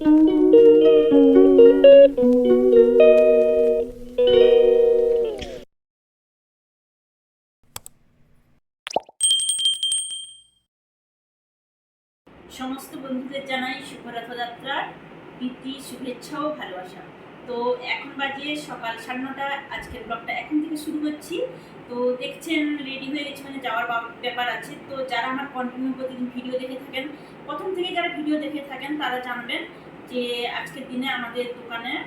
সমস্ত বন্ধুদের জানাই শুভ রথযাত্রার প্রীতি, শুভেচ্ছা ও ভালোবাসা। তো এখন বাজে সকাল সাড়ে নটা। আজকের ব্লগটা এখন থেকে শুরু করছি। তো দেখছেন রেডি হয়ে গেছে মানে যাওয়ার ব্যাপার আছে। তো যারা আমার কন্টিনিউ প্রতিদিন ভিডিও দেখে থাকেন, প্রথম থেকে যারা ভিডিও দেখে থাকেন, তারা জানবেন যে আজকের দিনে আমাদের দোকানে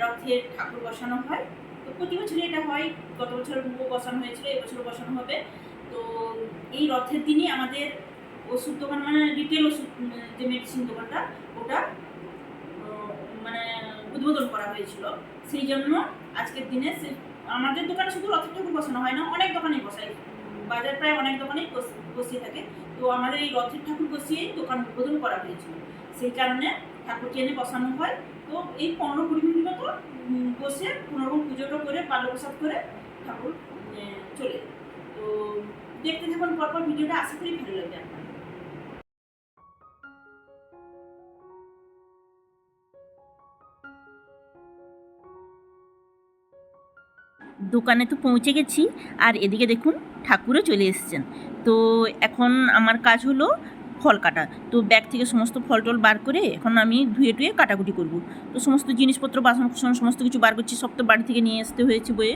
রথের ঠাকুর বসানো হয়। তো প্রতি বছরই এটা হয়। গত বছর বসানো হয়েছিল এবছরও বসানো হবে। তো এই রথের দিনই আমাদের ওষুধ দোকান মানে রিটেল ওষুধ যে মেডিসিন দোকানটা, ওটা মানে উদ্বোধন করা হয়েছিল। সেই জন্য আজকের দিনে আমাদের দোকানে শুধু রথের ঠাকুর বসানো হয় না, অনেক দোকানেই বসাই। বাজার প্রায় অনেক দোকানেই বস- বসিয়ে থাকে। তো আমাদের এই রথের ঠাকুর বসিয়েই দোকান উদ্বোধন করা হয়েছিল। সেই কারণে ঠাকুরকে এনে বসানো হয়। তো এই পনেরো কুড়ি মিনিট মতো বসে পুনরকম পুজোটা করে পাল্লো প্রসাদ করে ঠাকুর চলে তো দেখতে থাকুন, পরপর ভিডিওটা আশা করি ভালো লাগবে আপনার দোকানে তো পৌঁছে গেছি, আর এদিকে দেখুন ঠাকুরও চলে এসেছেন। তো এখন আমার কাজ হলো ফল কাটা। তো ব্যাগ থেকে সমস্ত ফল টল বার করে এখন আমি ধুয়ে টুয়ে কাটাকুটি করব। তো সমস্ত জিনিসপত্র বাসন কুসন সমস্ত কিছু বার করছি সব তো বাড়ি থেকে নিয়ে আসতে হয়েছে বয়ে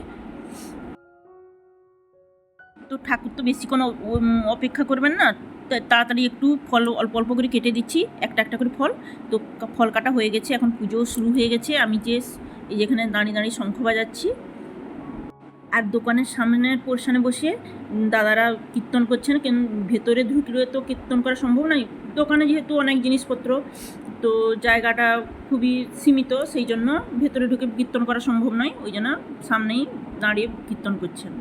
তো ঠাকুর তো অ- উম, অপেক্ষা করবেন না। তাড়াতাড়ি একটু ফল অল্প অল্প করে কেটে দিচ্ছি একটা একটা করে ফল। তো ফল কাটা হয়ে গেছে এখন পুজো শুরু হয়ে গেছে। আমি যে যেখানে দাঁড়িয়ে দাঁড়িয়ে শঙ্খ বাজাচ্ছি। আর দোকানের সামনের পোর্শনে বসে দাদারা কীর্তন করছেন, কেন ভেতরে ঢুকলে তো কীর্তন করা সম্ভব নয়? দোকানে যেহেতু অনেক জিনিসপত্র, তো জায়গাটা খুবই সীমিত, সেই জন্য ভেতরে ঢুকে কীর্তন করা সম্ভব নয়। ওই জন্য সামনেই দাঁড়িয়ে কীর্তন করছেন।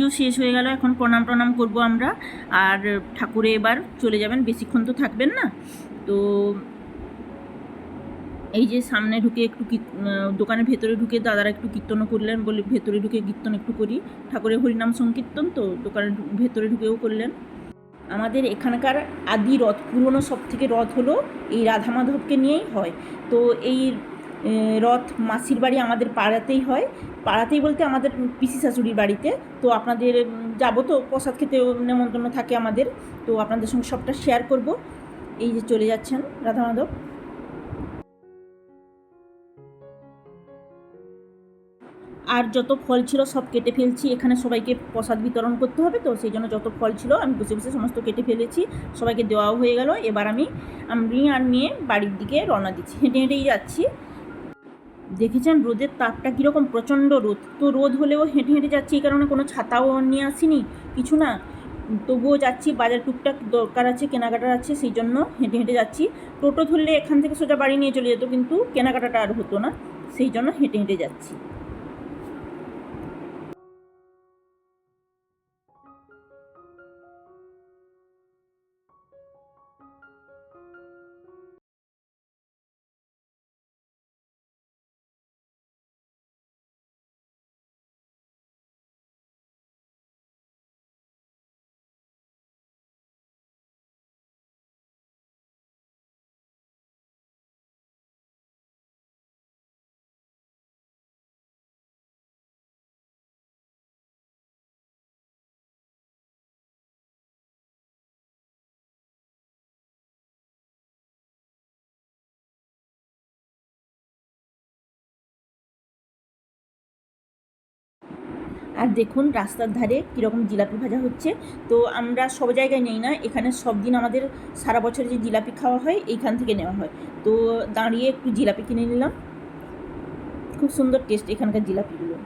পুজো শেষ হয়ে গেল, এখন প্রণাম প্রণাম করব আমরা। আর ঠাকুরে এবার চলে যাবেন, বেশিক্ষণ তো থাকবেন না। তো এই যে সামনে ঢুকে একটু দোকানের ভেতরে ঢুকে দাদারা একটু কীর্তনও করলেন বলে ভেতরে ঢুকে কীর্তন একটু করি। ঠাকুরের হরিনাম সংকীর্তন তো, দোকানের ভেতরে ঢুকেও করলেন। আমাদের এখানকার আদি রথ, পুরনো সব থেকে রথ হলো এই রাধা মাধবকে নিয়েই হয়। তো এই রথ মাসির বাড়ি আমাদের পাড়াতেই হয়। পাড়াতেই বলতে আমাদের পিসি শাশুড়ির বাড়িতে। তো আপনাদের যাব তো, প্রসাদ খেতে নেমন্তন্ন থাকে আমাদের। তো আপনাদের সঙ্গে সবটা শেয়ার করব। এই যে চলে যাচ্ছেন রাধা মাধব। আর যত ফল ছিল সব কেটে ফেলছি। এখানে সবাইকে প্রসাদ বিতরণ করতে হবে তো, সেই জন্য যত ফল ছিল আমি বসে বসে সমস্ত কেটে ফেলেছি। সবাইকে দেওয়াও হয়ে গেল। এবার আমি আমি আর নিয়ে বাড়ির দিকে রওনা দিচ্ছি। হেঁটে হেঁটেই যাচ্ছি। দেখেছেন রোদের তাপটা কীরকম? প্রচণ্ড রোদ। তো রোদ হলেও হেঁটে হেঁটে যাচ্ছি, এই কারণে কোনো ছাতাও নিয়ে আসিনি, কিছু না। তবুও যাচ্ছি, বাজার টুকটাক দরকার আছে, কেনাকাটার আছে, সেই জন্য হেঁটে হেঁটে যাচ্ছি। টোটো ধরলে এখান থেকে সোজা বাড়ি নিয়ে চলে যেত, কিন্তু কেনাকাটাটা আর হতো না, সেই জন্য হেঁটে হেঁটে যাচ্ছি। আর দেখুন রাস্তার ধারে কীরকম জিলাপি ভাজা হচ্ছে। তো আমরা সব জায়গায় নেই না, এখানে সব দিন আমাদের সারা বছর যে জিলাপি খাওয়া হয়, এইখান থেকে নেওয়া হয়। তো দাঁড়িয়ে একটু জিলাপি কিনে নিলাম। খুব সুন্দর টেস্ট এখানকার জিলাপিগুলো।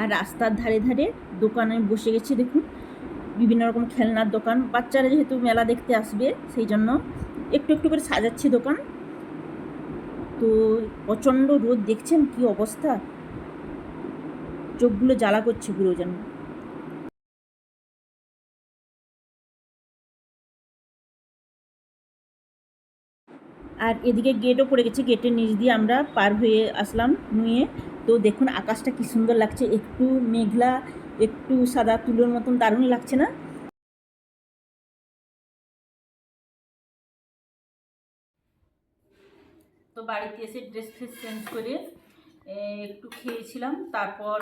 আর রাস্তার ধারে ধারে দোকানে বসে গেছে, দেখুন। বিভিন্ন রকম খেলনার দোকান। বাচ্চারা যেহেতু মেলা দেখতে আসবে, সেই জন্য একটু একটু করে সাজাচ্ছে দোকান। তো প্রচণ্ড রোদ, দেখছেন কি অবস্থা? চোখগুলো জ্বালা করছে পুরো যেন। আর এদিকে গেটও পড়ে গেছে। গেটের নিচ দিয়ে আমরা পার হয়ে আসলাম, নুয়ে তো দেখুন, আকাশটা কি সুন্দর লাগছে। একটু মেঘলা, একটু সাদা তুলোর মতন দারুণ লাগছে না? তো বাড়িতে এসে ড্রেস ফ্রেস চেঞ্জ করে একটু খেয়েছিলাম। তারপর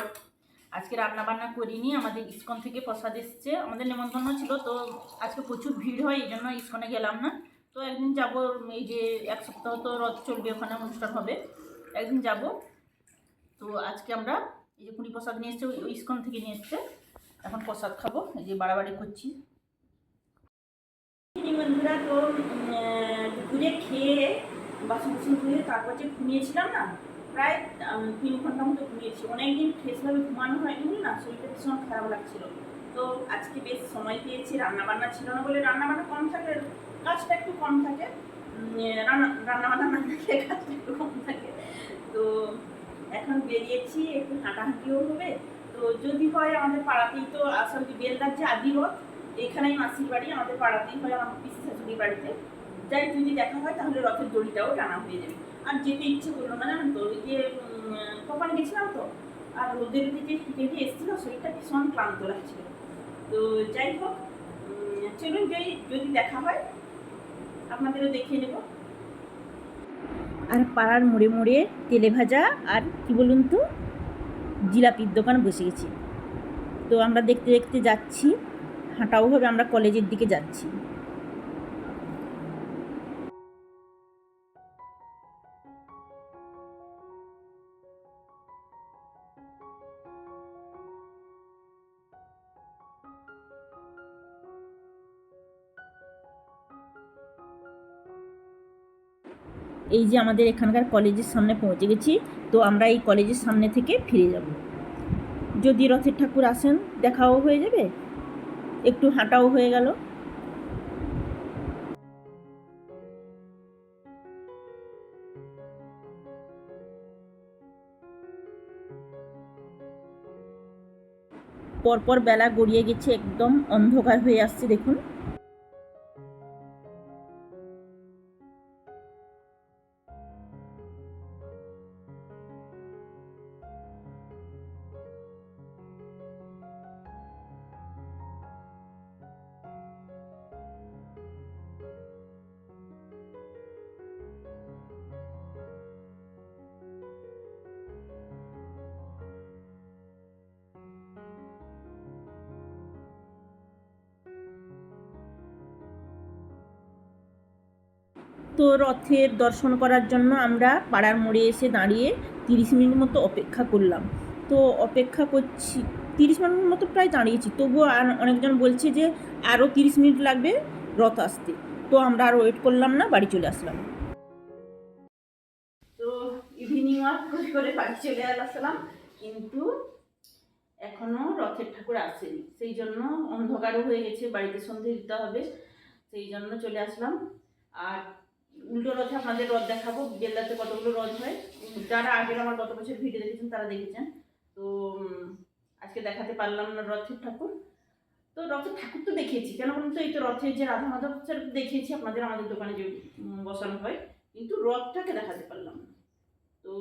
আজকে রান্না বান্না করিনি, আমাদের ইস্কন থেকে প্রসাদ এসছে। আমাদের নেমন্তন্ন ছিল, তো আজকে প্রচুর ভিড় হয় এই জন্য ইস্কনে গেলাম না। তো একদিন যাব, এই যে এক সপ্তাহ তো রথ চলবে, ওখানে অনুষ্ঠান হবে। একদিন যাব। তো আজকে আমরা এই যে পুরী প্রসাদ নিয়ে এসছে, ওই ইস্কন থেকে নিয়ে এসছে। এখন প্রসাদ খাব, এই যে বাড়াবাড়ি করছি। বন্ধুরা, তো দুপুরে খেয়ে, বাসন কুসন ধুয়ে তারপর যে ঘুমিয়েছিলাম না, প্রায় তিন ঘণ্টা মতো ঘুমিয়েছি। অনেকদিন ফ্রেশভাবে ঘুমানো হয়নি না, শরীরটা ভীষণ খারাপ লাগছিল। তো আজকে বেশ সময় পেয়েছি রান্না বান্না ছিল না বলে রান্না বান্না কম থাকে, কাজটা একটু কম থাকে রান্না রান্না বান্না না থাকে কাজটা একটু কম থাকে। এখন বেরিয়েছি, একটু হাঁটাহাঁটিও হবে। তো যদি হয় আমাদের পাড়াতেই তো আসল বেলদার যে আদি রথ এখানেই মাসির বাড়ি, আমাদের পাড়াতেই হয় আমার পিসি শাশুড়ির বাড়িতে। যাই যদি দেখা হয় তাহলে রথের দড়িটাও টানা হয়ে যাবে। আর যেতে ইচ্ছে করল না, জানেন তো, ওই যে তখন গেছিলাম তো, আর রোদের দিকে হেঁটে এসেছিল, শরীরটা ভীষণ ক্লান্ত লাগছিল। তো যাই হোক চলুন যদি যদি দেখা হয়, আপনাদেরও দেখিয়ে নেব। আর পাড়ার মোড়ে মোড়ে তেলে ভাজা আর কি বলুন তো, জিলাপির দোকান বসে গেছি। তো আমরা দেখতে দেখতে যাচ্ছি, হাঁটাও হবে, আমরা কলেজের দিকে যাচ্ছি। এই যে আমাদের এখানকার কলেজের সামনে পৌঁছে গেছি, তো আমরা এই কলেজের সামনে থেকে ফিরে যাব। যদি রথের ঠাকুর আসেন, দেখাও হয়ে যাবে? একটু হাঁটাও হয়ে গেল। পরপর বেলা গড়িয়ে গেছে, একদম অন্ধকার হয়ে আসছে, দেখুন। তো রথের দর্শন করার জন্য আমরা পাড়ার মোড়ে এসে দাঁড়িয়ে তিরিশ মিনিট মতো অপেক্ষা করলাম। তো অপেক্ষা করছি, তিরিশ মিনিট মতো প্রায় দাঁড়িয়েছি। তবুও আর অনেকজন বলছে যে আরও তিরিশ মিনিট লাগবে রথ আসতে। তো আমরা আর ওয়েট করলাম না, বাড়ি চলে আসলাম। তো ইভিনিং ওয়াক করে করে বাড়ি চলে আসলাম, কিন্তু এখনও রথের ঠাকুর আসেনি। সেই জন্য অন্ধকারও হয়ে গেছে, বাড়িতে সন্ধে দিতে হবে, সেই জন্য চলে আসলাম। আর উল্টো রথে আপনাদের রথ দেখাবো বেল্লাতে কতগুলো রথ হয়। যারা আগের আমার গত বছর ভিডিও দেখেছেন, তারা দেখেছেন। তো আজকে দেখাতে পারলাম না রথের ঠাকুর। তো রথের ঠাকুর তো দেখিয়েছি, কেন বলুন তো? এই তো রথের যে রাধা মাধব দেখিয়েছি, আপনাদের আমাদের দোকানে যে বসানো হয়, কিন্তু রথটাকে দেখাতে পারলাম না। তো,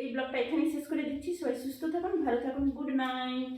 এই ব্লগটা এখানেই শেষ করে দিচ্ছি। সবাই সুস্থ থাকুন, ভালো থাকুন, গুড নাইট।